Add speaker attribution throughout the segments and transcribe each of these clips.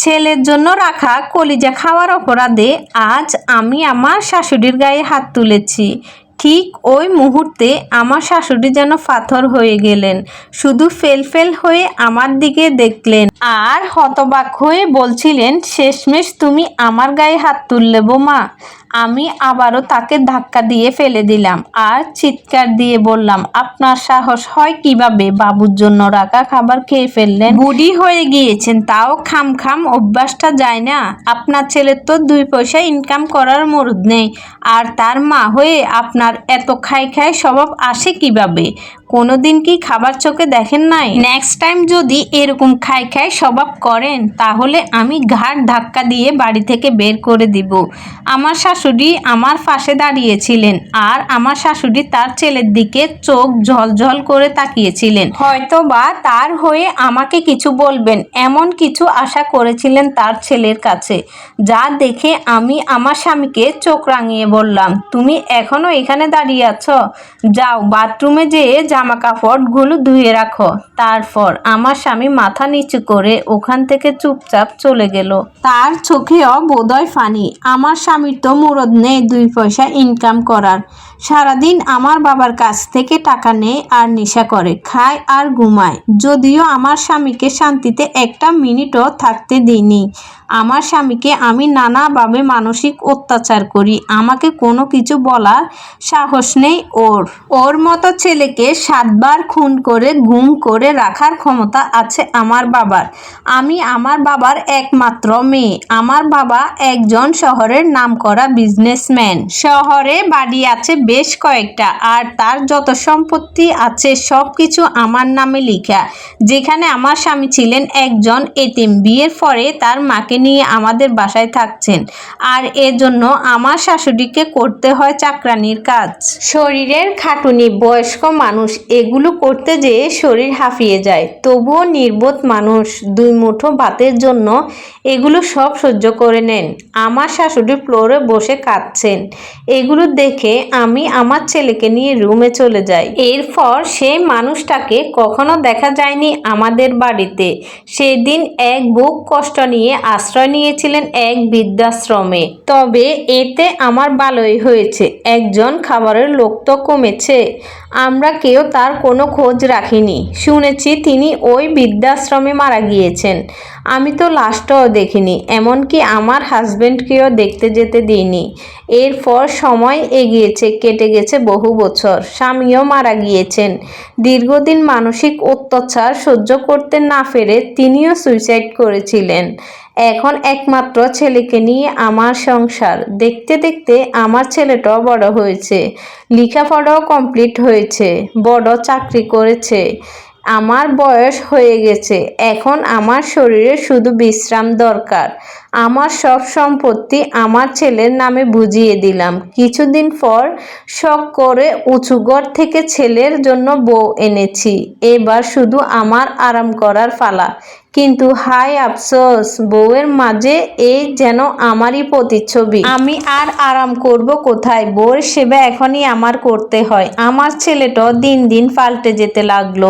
Speaker 1: ছেলের জন্য রাখা কলিজা খাওয়ার অপরাধে আজ আমি আমার শাশুড়ির গায়ে হাত তুলেছি। ঠিক ওই মুহূর্তে আমার শাশুড়ি যেন পাথর হয়ে গেলেন, শুধু ফেল ফেল হয়ে আমার দিকে দেখলেন। আর হতবাক হয়ে বলছিলেন, শেষমেশ তুমি আমার গায়ে হাত তুললে বোমা। আমি আবারও তাকে ধাক্কা দিয়ে ফেলে দিলাম আর চিৎকার দিয়ে বললাম, আপনার সাহস হয় কীভাবে? বাবুর জন্য রাখা খাবার খেয়ে ফেললেন। বুড়ি হয়ে গিয়েছেন, তাও খাম খাম অভ্যাসটা যায় না। আপনার ছেলের তো দুই পয়সা ইনকাম করার মরুদ নেই, আর তার মা হয়ে আপনার এত খাই খাই স্বভাব আসে কীভাবে? কোনোদিন কি খাবার চোখে দেখেন নাই? নেক্সট টাইম যদি এরকম খাই খাই স্বভাব করেন, তাহলে আমি ঘাট ধাক্কা দিয়ে বাড়ি থেকে বের করে দিব। আমার শাশুড়ি আমার পাশে দাঁড়িয়েছিলেন আর আমার শাশুড়ি তার ছেলের দিকে চোখ ঝলঝল করে তাকিয়েছিলেন। হয়তো বা তার হয়ে আমাকে কিছু বলবেন, এমন কিছু আশা করেছিলেন তার ছেলের কাছে, যা দেখে আমি আমার স্বামীকে চোখ রাঙিয়ে বললাম, তুমি এখনও এখানে দাঁড়িয়ে আছো? যাও, বাথরুমে যেয়ে জামা কাপড়গুলো ধুয়ে রাখো। তারপর আমার স্বামী মাথা নিচু করে ওখান থেকে চুপচাপ চলে গেল। তার চোখেও বোধয় ফানি আমার স্বামীর তো মুরদ নেই দুই পয়সা ইনকাম করার। সারাদিন আমার বাবার কাছ থেকে টাকা নেয় আর নেশা করে, খায় আর ঘুমায়। যদিও আমার স্বামীকে শান্তিতে একটা মিনিটও থাকতে দিইনি আমার স্বামীকে আমি নানাভাবে মানসিক অত্যাচার করি। আমাকে কোনো কিছু বলার সাহস নেই ওর। ওর মতো ছেলেকে সাতবার খুন করে, গুম করে রাখার ক্ষমতা আছে আমার বাবার। আমি আমার বাবার একমাত্র মেয়ে। আমার বাবা একজন শহরের নামকরা বিজনেসম্যান শহরে বাড়ি আছে বেশ কয়েকটা, আর তার যত সম্পত্তি আছে সব কিছু আমার নামে লেখা। যেখানে আমার স্বামী ছিলেন একজন এতিম। বিয়ের পরে তার মাকে নিয়ে আমাদের বাসায় থাকছেন। আর এজন্য আমার শাশুড়িকে করতে হয় চাকরানির কাজ। শরীরের খাটুনি বয়স্ক মানুষ এগুলো করতে যেয়ে শরীর হাঁপিয়ে যায়। তবুও নির্বোধ মানুষ দুই মুঠো ভাতের জন্য এগুলো সব সহ্য করে নেন। আমার শাশুড়ি ফ্লোরে বসে কাঁদছেন। এগুলো দেখে আমি আমার ছেলেকে নিয়ে রুমে চলে যাই। এরপর সেই মানুষটাকে কখনো দেখা যায়নি আমাদের বাড়িতে। সেদিন এক বুক কষ্ট নিয়ে আশ্রয় নিয়েছিলেন এক বৃদ্ধাশ্রমে। তবে এতে আমার ভালোই হয়েছে। একজন খাবারের লোক তো কমেছে। আমরা কেউ তার কোনো খোঁজ রাখিনি। শুনেছি তিনি ওই বৃদ্ধাশ্রমে মারা গিয়েছেন। আমি তো লাস্টও দেখিনি, এমনকি আমার হাজব্যান্ডকেও দেখতে যেতে দিইনি। এরপর সময় এগিয়েছে, কেটে গেছে বহু বছর। স্বামীও মারা গিয়েছেন। দীর্ঘদিন মানসিক অত্যাচার সহ্য করতে না পেরে তিনিও সুইসাইড করেছিলেন। এখন একমাত্র ছেলেকে নিয়ে আমার সংসার। দেখতে দেখতে আমার ছেলেটাও বড় হয়েছে। লেখাপড়াও কমপ্লিট হয়েছে, বড় চাকরি করেছে। আমার বয়স হয়ে গেছে, এখন আমার শরীরে শুধু বিশ্রাম দরকার। আমার সব সম্পত্তি আমার ছেলের নামে বুঝিয়ে দিলাম। কিছুদিন পর শখ করে উঁচু ঘর থেকে ছেলের জন্য বউ এনেছি। এবার শুধু আমার আরাম করার ফালা কিন্তু হাই আফসোস, বউয়ের মাঝে এই যেন আমারই প্রতিচ্ছবি। আমি আর আরাম করব কোথায়? বউয়ের সেবা এখনই আমার করতে হয়। আমার ছেলেটাও দিন দিন পাল্টে যেতে লাগল।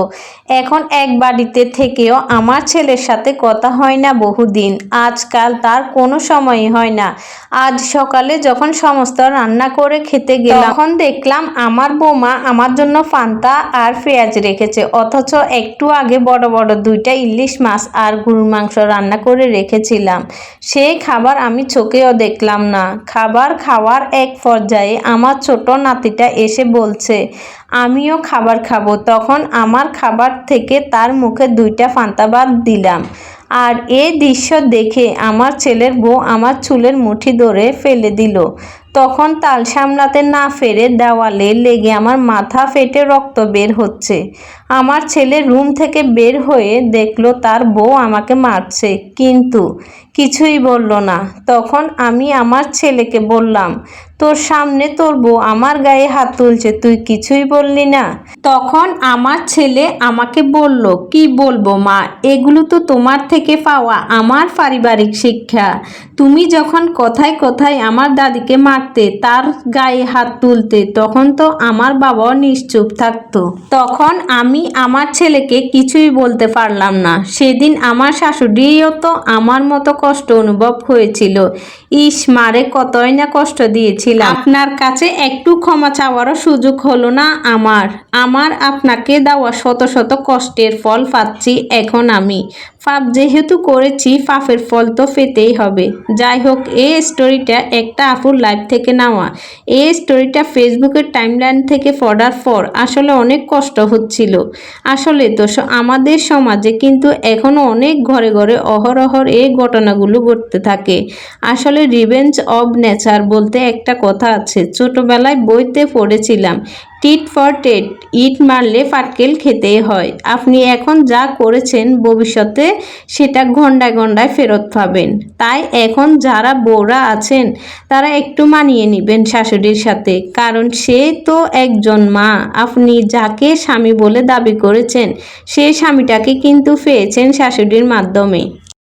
Speaker 1: এখন এক বাড়িতে থেকেও আমার ছেলের সাথে কথা হয় না বহুদিন। আজকাল তার কোনো সময়ই হয় না। আজ সকালে যখন সমস্ত রান্না করে খেতে গেলাম, তখন দেখলাম আমার বৌমা আমার জন্য ফান্তা আর পেঁয়াজ রেখেছে। অথচ একটু আগে বড় বড় দুইটা ইলিশ মাছ আর গরুর মাংস রান্না করে রেখেছিলাম। সেই খাবার আমি চোখেও দেখলাম না। খাবার খাওয়ার এক পর্যায়ে আমার ছোট নাতিটা এসে বলছে, আমিও খাবার খাব। তখন আমার খাবার থেকে তার মুখে দুইটা ফান্তা ফান্তাবাদ দিলাম। আর এই দৃশ্য দেখে আমার ছেলের বউ আমার চুলের মুঠি ধরে ফেলে দিল। তখন তাল সামলাতে না ফেরে দেওয়ালে লেগে আমার মাথা ফেটে রক্ত বের হচ্ছে। আমার ছেলে রুম থেকে বের হয়ে দেখল তার বউ আমাকে মারছে। কিন্তু কিছুই বলল না। তখন আমি আমার ছেলেকে বললাম, তোর সামনে তোর বউ আমার গায়ে হাত তুলছে, তুই কিছুই বললি না? তখন আমার ছেলে আমাকে বলল, কি বলব মা, এগুলো তো তোমার থেকে পাওয়া আমার পারিবারিক শিক্ষা। তুমি যখন কথায় কথায় আমার দাদিকে মারতে, তার গায়ে হাত তুলতে, তখন তো আমার বাবাও নিশ্চুপ থাকতো। তখন আমি আমি আমার ছেলেকে কিছুই বলতে পারলাম না। সেদিন আমার শাশুড়িও তো আমার মতো কষ্ট অনুভব হয়েছিল। ইস, মারে কতই না কষ্ট দিয়েছিলাম। আপনার কাছে একটু ক্ষমা চাওয়ারও সুযোগ হলো না আমার। আমার আপনাকে দেওয়া শত শত কষ্টের ফল পাচ্ছি এখন আমি। পাপ যেহেতু করেছি, পাপের ফল তো পেতেই হবে। যাই হোক এই স্টোরিটা একটা আপুর লাইভ থেকে নেওয়া। এই স্টোরিটা ফেসবুকের টাইমলাইন থেকে পড়ার পর আসলে অনেক কষ্ট হচ্ছিল। আসলে তো আমাদের সমাজে কিন্তু এখনও অনেক ঘরে ঘরে অহরহর এই ঘটনাগুলো ঘটতে থাকে। আসলে রিভেঞ্জ অব নেচার বলতে একটা কথা আছে। ছোটবেলায় বইতে পড়েছিলাম টিট ফর টেট ইট মারলে পাটকেল খেতেই হয়। আপনি এখন যা করেছেন ভবিষ্যতে সেটা ঘন্টায় ঘন্টায় ফেরত পাবেন। তাই এখন যারা বউরা আছেন, তারা একটু মানিয়ে নেবেন শাশুড়ির সাথে। কারণ সে তো একজন মা। আপনি যাকে স্বামী বলে দাবি করেছেন সেই স্বামীটাকে কিন্তু পেয়েছেন শাশুড়ির মাধ্যমে।